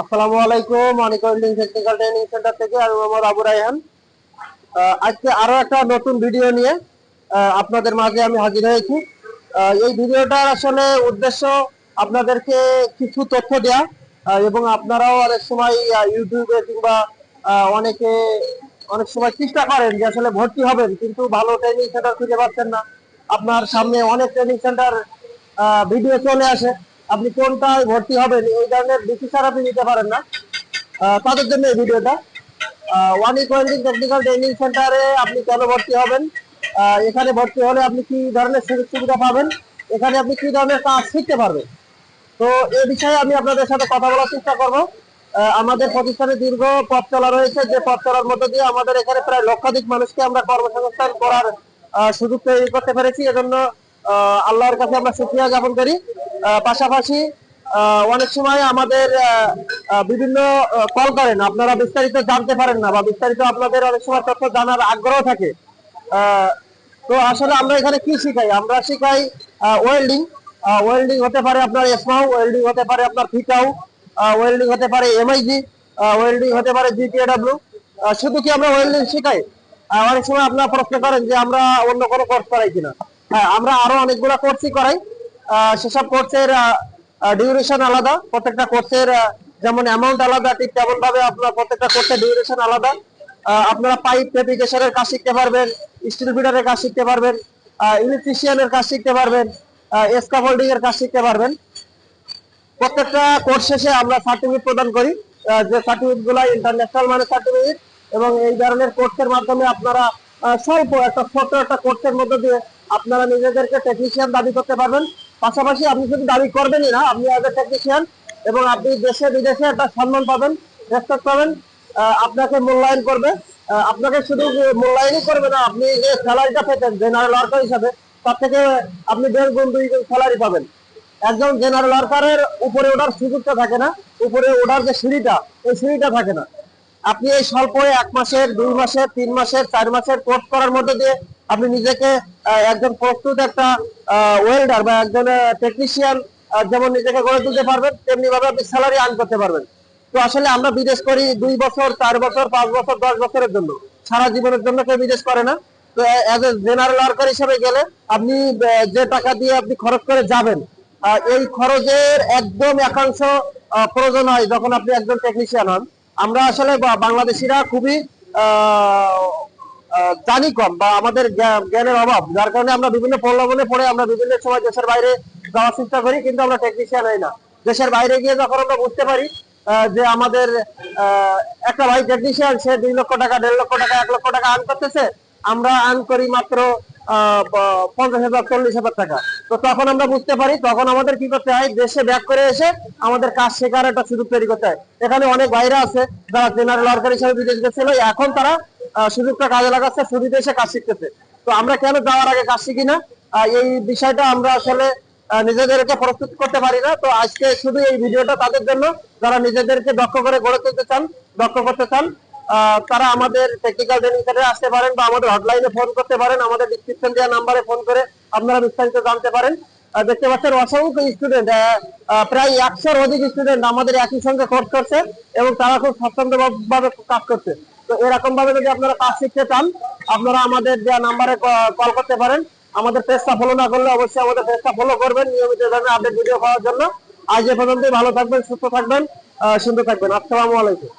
আসসালামু আলাইকুম welding technical training centre থেকে আমি মোহাম্মদ আবু রায়হান। আজকে আরও একটা নতুন ভিডিও নিয়ে আপনাদের মাঝে আমি হাজির হয়েছি। এই ভিডিওটার আসলে উদ্দেশ্য আপনাদেরকে কিছু তথ্য দেওয়া এবং আপনারাও অনেক সময় ইউটিউবে কিংবা অনেকে অনেক সময় চেষ্টা করেন যে আসলে ভর্তি হবেন, কিন্তু ভালো ট্রেনিং সেন্টার খুঁজে পাচ্ছেন না। আপনার সামনে অনেক ট্রেনিং সেন্টার ভিডিও চলে আসে। আপনি কোনটায় ভর্তি হবেন, এই ধরনের ডিসিশন আপনি নিতে পারেন না। তাদের জন্য এই ভিডিওটা। ওয়ান ইকুয়ালিং টেকনিক্যাল ট্রেনিং সেন্টারে আপনি কেন ভর্তি হবেন? এখানে ভর্তি হলে আপনি কি ধরনের সুযোগ সুবিধা পাবেন? এখানে আপনি কি ধরনের কাজ শিখতে পারবেন? তো এ বিষয়ে আমি আপনাদের সাথে কথা বলার চেষ্টা করব। আমাদের প্রতিষ্ঠানে দীর্ঘ পথ চলা রয়েছে। যে পথ চলার মধ্যে দিয়ে আমাদের এখানে প্রায় লক্ষাধিক মানুষকে আমরা কর্মসংস্থান করার সুযোগ তৈরি করতে পেরেছি। এজন্য আল্লাহর কাছে আমরা সুক্রিয়া জ্ঞাপন করি। পাশাপাশি অনেক সময় আমাদের বিভিন্ন কল করেন। আপনারা বিস্তারিত জানতে পারেন না বা বিস্তারিত আপনাদের অনেক সময় তথ্য জানার আগ্রহ থাকে। তো আসলে আমরা এখানে কি শিখাই? আমরা শিখাই ওয়েল্ডিং ওয়েল্ডিং হতে পারে আপনার এসমাউ ওয়েল্ডিং হতে পারে আপনার ফিটাউ ওয়েল্ডিং হতে পারে এমআইজি ওয়েল্ডিং হতে পারে জিটিএডব্লিউ শুধু কি আমরা ওয়েল্ডিং শিখাই? অনেক সময় আপনারা প্রশ্ন করেন যে আমরা অন্য কোনো কোর্স করাই কিনা। হ্যাঁ আমরা আরও অনেকগুলো কোর্সই করাই। সেসব কোর্সের ডিউরেশন আলাদা। প্রত্যেকটা কোর্সের যেমন অ্যামাউন্ট আলাদা, ঠিক তেমন ভাবে আপনার প্রত্যেকটা কোর্সের ডিউরেশন আলাদা। আপনারা পাইপ ফেব্রিকেশনের কাজ শিখতে পারবেন স্টিল ফিটারের কাজ শিখতে পারবেন ইলেকট্রিশিয়ানের কাজ শিখতে পারবেন স্কাফোল্ডিং এর কাজ শিখতে পারবেন। প্রত্যেকটা কোর্স শেষে আমরা সার্টিফিকেট প্রদান করি যে সার্টিফিকেটগুলো ইন্টারন্যাশনাল মানের সার্টিফিকেট এবং এই ধরনের কোর্সের মাধ্যমে আপনারা স্বল্প একটা ছোট একটা কোর্সের মধ্যে দিয়ে আপনারা নিজেদেরকে টেকনিশিয়ান দাবি করতে পারবেন। পাশাপাশি আপনি শুধু দাবি করবেনই না, আপনি অ্যাজ টেকনিশিয়ান এবং আপনি দেশে, বিদেশে একটা সম্মান পাবেন রেসপেক্ট পাবেন আপনাকে মূল্যায়ন করবে। আপনাকে শুধু মূল্যায়নই করবে না, আপনি যে স্যালারিটা পেতেন জেনারেল ওয়ার্কার হিসাবে, তার থেকে আপনি দেড় গুণ, দুই গুণ স্যালারি পাবেন। একজন জেনারেল ওয়ার্কারের উপরে ওঠার সুযোগটা থাকে না, উপরে ওঠার যে সিঁড়িটা, ওই সিঁড়িটা থাকে না। আপনি এই স্বল্প এক মাসের, দুই মাসের, তিন মাসের, চার মাসের কোর্স করার মধ্যে দিয়ে আপনি নিজেকে একজন প্রস্তুত একটা ওয়েল্ডার বা একজন টেকনিশিয়ান যেমন নিজেকে গড়ে তুলতে পারবেন, তেমনি ভাবে আপনি স্যালারি আর্ন করতে পারবেন। তো আসলে আমরা বিদেশ করি দুই বছর, চার বছর, পাঁচ বছর, দশ বছরের জন্য। সারা জীবনের জন্য কেউ বিদেশ করে না। তো এজ এ জেনারেল ওয়ার্কার হিসেবে গেলে আপনি যে টাকা দিয়ে আপনি খরচ করে যাবেন এই খরচের একদম একাংশ প্রয়োজন হয় যখন আপনি একজন টেকনিশিয়ান হন। আমরা আসলে বাংলাদেশিরা খুবই জানি কম বা আমাদের জ্ঞানের অভাব, যার কারণে আমরা বিভিন্ন প্রলোভনে পড়ে আমরা বিভিন্ন সময় দেশের বাইরে যাওয়ার চেষ্টা করি, কিন্তু আমরা টেকনিশিয়ান হই না। দেশের বাইরে গিয়ে যখন আমরা বুঝতে পারি যে আমাদের একটা ভাই টেকনিশিয়ান সে দুই লক্ষ টাকা, দেড় লক্ষ টাকা, এক লক্ষ টাকা আর্ন করতেছে, আমরা আর্ন করি মাত্র পঞ্চাশ হাজার, চল্লিশ হাজার টাকা। তো তখন আমরা বুঝতে পারি, তখন আমাদের কি করতে হয়, দেশে ব্যাক করে এসে আমাদের কাজ শেখার একটা সুযোগ তৈরি করতে হয়। এখানে অনেক ভাইরা আছে, যারা জেনারেল ওয়ার্কার হিসেবে বিদেশ গেছিল, এখন তারা সুযোগটা কাজে লাগাচ্ছে ছুটিতে এসে কাজ শিখতেছে। তো আমরা কেন যাওয়ার আগে কাজ শিখি না? এই বিষয়টা আমরা আসলে নিজেদেরকে প্রস্তুত করতে পারি না। তো আজকে শুধু এই ভিডিওটা তাদের জন্য, যারা নিজেদেরকে দক্ষ করে গড়ে তুলতে চান, দক্ষ করতে চান তারা আমাদের টেকনিক্যাল ট্রেনিং সেন্টারে আসতে পারেন বা আমাদের হটলাইনে ফোন করতে পারেন, আমাদের ডিসক্রিপশন দেওয়া নাম্বারে ফোন করে আপনারা বিস্তারিত জানতে পারেন। দেখতে পাচ্ছেন অসংখ্য স্টুডেন্ট প্রায় একশোর অধিক স্টুডেন্ট আমাদের একই সঙ্গে কোর্স করছে এবং তারা খুব স্বচ্ছন্দ ভাবে কাজ করছে। তো এরকম ভাবে যদি আপনারা কাজ শিখতে চান, আপনারা আমাদের দেওয়া নাম্বারে কল করতে পারেন। আমাদের পেজটা ফলো না করলে অবশ্যই আমাদের পেজটা ফলো করবেন, নিয়মিত ধরনের আপডেট ভিডিও পাওয়ার জন্য। আজ এ পর্যন্তই, ভালো থাকবেন, সুস্থ থাকবেন সুন্দর থাকবেন। আসসালামু আলাইকুম।